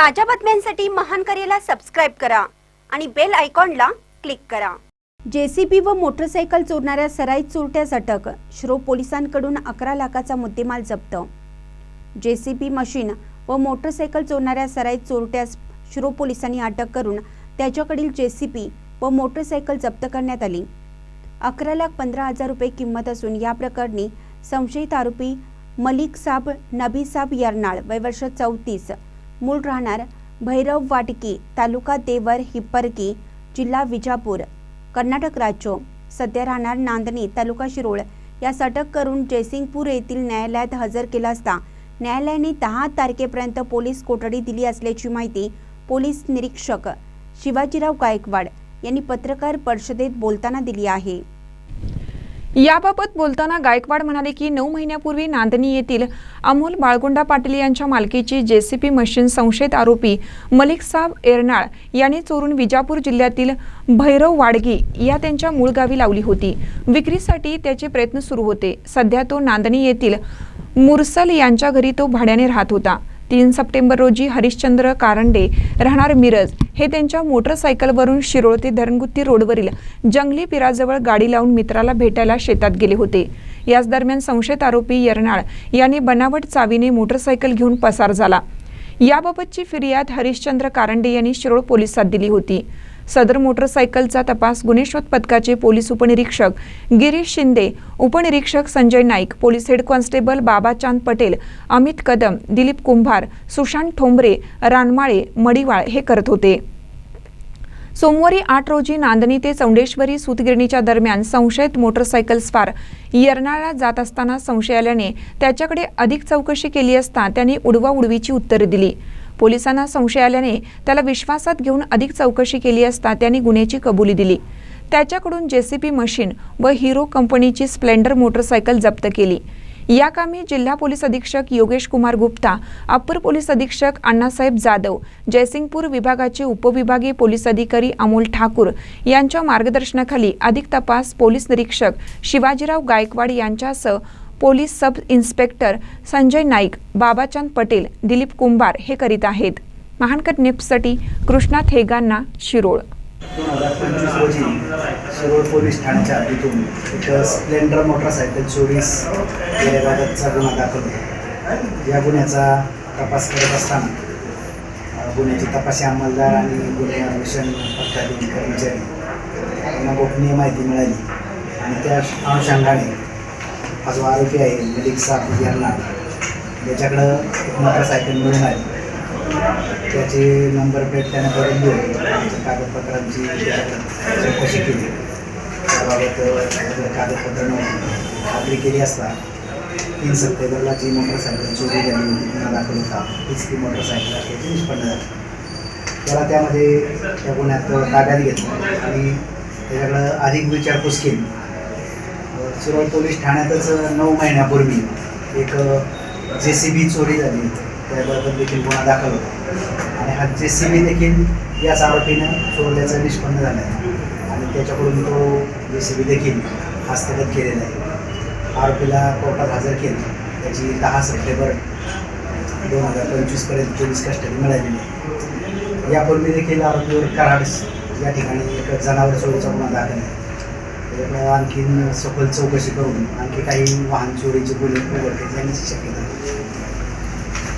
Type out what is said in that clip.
ताज्या बातम्यांसाठी महान करेला सबस्क्राईब करा आणि बेल आयकॉनला क्लिक करा. जेसीबी व मोटरसायकल चोरणाऱ्या सराईत चोरट्यास अटक श्रो पोलिसांकडून अकरा लाखाचा मुद्देमाल जप्त. जेसीबी मशीन व मोटरसायकल चोरणाऱ्या सराईत चोरट्यास श्रो पोलिसांनी अटक करून त्याच्याकडील जेसीबी व मोटरसायकल जप्त करण्यात आली. अकरा लाख पंधरा हजार रुपये किंमत असून या प्रकरणी संशयित आरोपी मलिक साब नबी साब यर्नाळ वय वर्ष चौतीस मूळ राहणार भैरव वाटकी तालुका देवर हिप्परकी जिल्हा विजापूर. कर्नाटक राज्य. सध्या राहणार नांदणी तालुका शिरोळ. यास अटक करून जयसिंगपूर येथील न्यायालयात हजर केला असता न्यायालयाने दहा तारखेपर्यंत पोलीस कोठडी दिली असल्याची माहिती पोलीस निरीक्षक शिवाजीराव गायकवाड यांनी पत्रकार परिषदेत बोलताना दिली आहे. याबाबत बोलताना गायकवाड म्हणाले की नऊ महिन्यापूर्वी नांदणी येथील अमोल बाळगुंडा पाटील यांच्या मालकीची जेसीपी मशीन संशयित आरोपी मलिक साब एरनाळ यांनी चोरून विजापूर जिल्ह्यातील भैरव वाडगी या त्यांच्या मूळ गावी लावली होती. विक्रीसाठी त्याचे प्रयत्न सुरू होते. सध्या तो नांदणी येथील मुरसल यांच्या घरी तो भाड्याने राहत होता. तीन सप्टेंबर रोजी हरिश्चंद्र कारंडे राहणार मिरज हे त्यांच्या मोटरसायकलवरून शिरोळ ते धरणगुत्ती रोडवरील जंगली पिराजवळ गाडी लावून मित्राला भेटायला शेतात गेले होते. याच दरम्यान संशयित आरोपी यरनाळ यांनी बनावट चावीने मोटरसायकल घेऊन पसार झाला. याबाबतची फिर्याद हरिश्चंद्र कारंडे यांनी शिरोळ पोलिसात दिली होती. सदर मोटरसायकलचा तपास गुन्हे शोध पथकाचे पोलीस उपनिरीक्षक गिरीश शिंदे उपनिरीक्षक Sanjay Naik police head constable Babachand Patel Amit Kadam Dilip Kumbhar Sushant Thombare Ranmale Madiwal हे करत होते. सोमवारी आठ रोजी नांदणी ते चौंडेश्वरी सूतगिरणीच्या दरम्यान संशयित मोटरसायकल स्वार येरनाळा जात असताना संशय आल्याने त्याच्याकडे अधिक चौकशी केली असता त्यांनी उडवा उडवीची उत्तरे दिली. पोलिसांना संशय आल्याने त्याला विश्वासात घेऊन अधिक चौकशी केली असता त्यांनी गुन्ह्याची कबुली दिली. त्याच्याकडून जेसीपी मशीन व हिरो कंपनीची स्प्लेंडर मोटरसायकल जप्त केली. या कामी जिल्हा पोलीस अधीक्षक योगेश कुमार गुप्ता अप्पर पोलीस अधीक्षक अण्णासाहेब जाधव जयसिंगपूर विभागाचे उपविभागीय पोलीस अधिकारी अमोल ठाकूर यांच्या मार्गदर्शनाखाली अधिक तपास पोलीस निरीक्षक शिवाजीराव गायकवाड यांच्यासह police sub inspector Sanjay Naik Babachand Patel Dilip Kumbhar हे करीत आहेत. महानकट निप्ससाठी कृष्णा थेगांना शिरोळ. दोन हजार पंचवीस रोजी शिरोळ पोलीस ठाण्याच्या हद्दीतून एक स्प्लेंडर मोटरसायकल चोरीस याबाबतचा गुन्हा दाखल होता या गुन्ह्याचा तपास करत असताना गुन्ह्याचे तपासी अंमलदार आणि गुन्हे अन्वेषण पथकातील कर्मचारी यांना गोपनीय माहिती मिळाली आणि त्या अनुषंगाने हा जो आरोपी आहे मलिक साहब यांना याच्याकडं एक मोटरसायकल मिळून आली. त्याची नंबर प्लेट त्यानं करून देऊन त्याच्या कागदपत्रांची चौकशी केली. त्याबाबत कागदपत्र नव्हती. खात्री केली असता तीन सप्टेंबरला जी मोटरसायकल चोरी झाली होती त्यांना दाखल होता. तीच ती मोटरसायकल असल्याचे निष्पन्न झाली. त्याला त्यामध्ये त्या गुन्ह्यात ताब्यात घेतलं. आणि त्याच्याकडं अधिक विचारपूस केली. शिरोळ पोलीस ठाण्यातच नऊ महिन्यापूर्वी एक जे सी बी चोरी झाली. त्याबद्दल देखील गुन्हा दाखल होता. आणि हा जे सी बी देखील याच आरोपीनं चोरल्याचं निष्पन्न झालं आहे. आणि त्याच्याकडून तो जे सी बी देखील हस्तगत केलेला आहे. आरोपीला कोर्टात हजर केलं. त्याची दहा सप्टेंबर दोन हजार पंचवीसपर्यंत पोलीस कस्टडी मिळालेली आहे. यापूर्वी देखील आरोपीवर कराड या ठिकाणी एक जनावर चोरीचा गुन्हा दाखल आहे. आणखी आणखीन सखोल चौकशी करून आणखी काही वाहन चोरीचे गुन्हे उघडले जाण्याची शक्यता